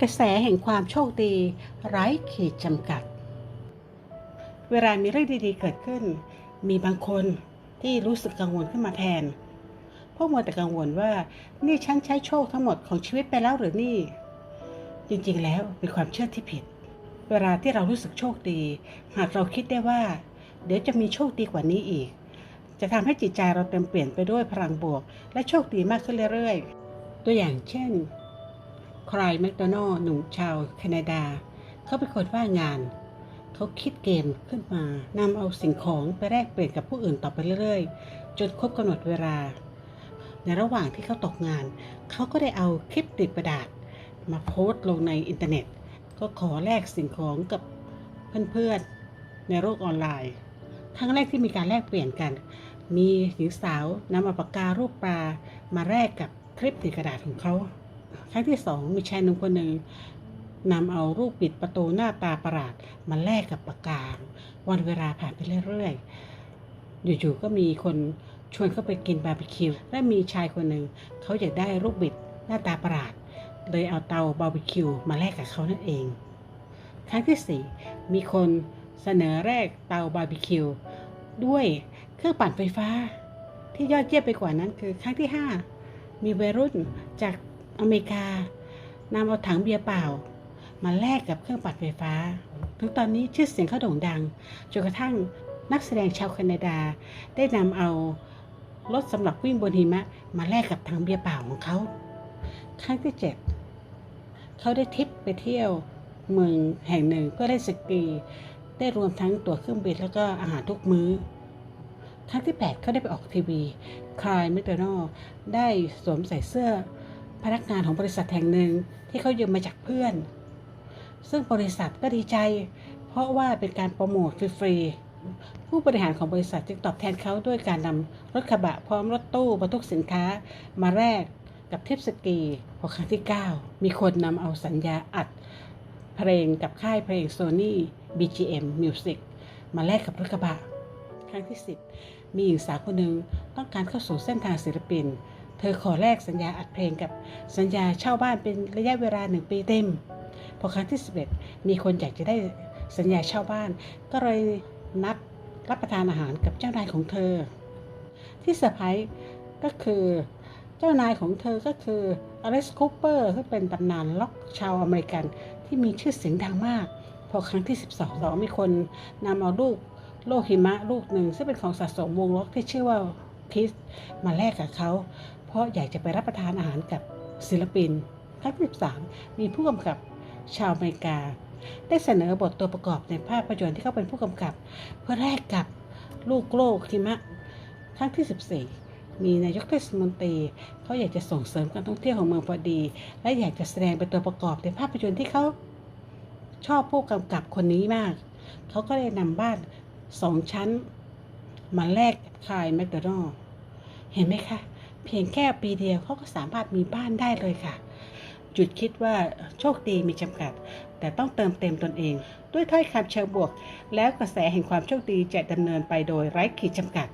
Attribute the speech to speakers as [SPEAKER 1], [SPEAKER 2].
[SPEAKER 1] กระแสแห่งความโชคดี ไร้ขีดจำกัด เวลามีเรื่องดีๆ เกิดขึ้น มีบางคนที่รู้สึกกังวลขึ้นมาแทนเพราะมัวแต่กังวลว่า นี่ฉันใช้โชคทั้งหมดของชีวิตไปแล้วหรือนี่ จริงๆ แล้วเป็นความเชื่อที่ผิด เวลาที่เรารู้สึกโชคดี หากเราคิดได้ว่า เดี๋ยวจะมีโชคดีกว่านี้อีก จะทำให้จิตใจเราเต็มเปลี่ยนไปด้วยพลังบวก และโชคดีมากขึ้นเรื่อยๆ ตัวอย่างเช่น ครายแมคโดนัลหนุ่มชาวแคนาดา เขาเป็นคนว่างงาน เขาคิดเกมขึ้นมานำเอาสิ่งของไปแลกเปลี่ยนกับผู้อื่นต่อไปเรื่อยๆ จนครบกำหนดเวลา ในระหว่างที่เขาตกงาน เขาก็ได้เอาคลิปติดประดาษ มาโพสต์ลงในอินเทอร์เน็ต ก็ขอแลกสิ่งของกับเพื่อนๆในโลกออนไลน์ ครั้งแรกที่มีการแลกเปลี่ยนกัน มีหญิงสาวนำเอาปากการูปปลามาแลกกับคลิปติดกระดาษของเขา ครั้งที่สองมีชายหนุ่มคนหนึ่งนำเอารูปปิดประตูหน้าตาประหลาดมาแลกกับปากกา วันเวลาผ่านไปเรื่อยๆ อยู่ๆ ก็มีคนชวนเข้าไปกินบาร์บีคิว และมีชายคนหนึ่งเขาอยากได้รูปบิดหน้าตาประหลาด เลยเอาเตาบาร์บีคิวมาแลกกับเขานั่นเอง ครั้งที่สี่มีคนเสนอแลกเตาบาร์บีคิวด้วยเครื่องปั่นไฟฟ้า ที่ยอดเยี่ยมไปกว่านั้นคือครั้งที่ห้ามีวัยรุ่นจาก อเมริกานำเอาถังเบียร์เปล่า มาแลกกับเครื่องปั่นไฟฟ้า ถึงตอนนี้ชื่อเสียงเขาโด่งดังจนกระทั่งนักแสดงชาวแคนาดา ได้นำเอารถสำหรับวิ่งบนหิมะ มาแลกกับถังเบียร์เปล่าของเขา ครั้งที่เจ็ดเขาได้ทิปไปเที่ยวเมืองแห่งหนึ่งเพื่อเล่นสกี ได้รวมทั้งตั๋วเครื่องบินแล้วก็อาหารทุกมื้อ ครั้งที่ 8 เขาได้ไปออกทีวีคลายแมคโดนัลล์ได้สวมใส่เสื้อ พนักงานของบริษัทแห่งหนึ่งที่เขายืมมาจากเพื่อน ซึ่งบริษัทก็ดีใจ เพราะว่าเป็นการโปรโมทฟรีๆผู้บริหารของบริษัทจึงตอบแทนเขาด้วยการนำรถกระบะพร้อมรถตู้บรรทุกสินค้ามาแลกกับเทปสกีพอครั้งที่ 9 มีคนนำเอาสัญญาอัดเพลงกับค่ายเพลง Sony BGM Music มาแลกกับรถกระบะ ครั้งที่ 10 มีหญิงสาวคนหนึ่งต้องการเข้าสู่เส้นทางศิลปิน เธอขอแลกสัญญาอัดเพลงกับสัญญาเช่าบ้านเป็นระยะเวลาหนึ่งปีเต็ม พอครั้งที่ 11 มีคนอยากจะได้สัญญาเช่าบ้าน ก็เลยนัดรับประทานอาหารกับเจ้านายของเธอ ที่เซอร์ไพรส์ก็คือเจ้านายของเธอก็คืออเล็กซ์คูเปอร์ซึ่งเป็นตำนานล็อกชาวอเมริกันที่มีชื่อเสียงดังมาก พอครั้งที่ 12มีคนนำเอาลูกโลกหิมะลูกหนึ่งซึ่งเป็นของสะสมวงล็อกที่ชื่อว่าพิสมาแลกกับเขา ราะอยากจะไปรับประทานอาหารกับศิลปินครั้ง13 มีผู้กำกับชาวอเมริกา ได้เสนอบทตัวประกอบในภาพยนตร์ที่เขาเป็นผู้กำกับ เพื่อแลกกับลูกโลกหิมะครั้งที่ 14 มีนายกเทศมนตรีเขาอยากจะส่งเสริมการท่องเที่ยวของเมืองพอดี และอยากจะแสดงเป็นตัวประกอบในภาพยนตร์ที่เขาชอบผู้กำกับคนนี้มาก เขาก็เลยนำบ้านสองชั้น มาแลกกับคายแมคโดนัลล์เห็นไหมคะ เพียงแค่ปีเดียวเขาก็สามารถมีบ้านได้เลยค่ะจุดคิดว่าโชคดีมีจำกัด แต่ต้องเติมเต็มตนเอง ด้วยถ้อยคำเชิงบวก แล้วกระแสแห่งความโชคดีจะดำเนินไปโดยไร้ขีดจำกัด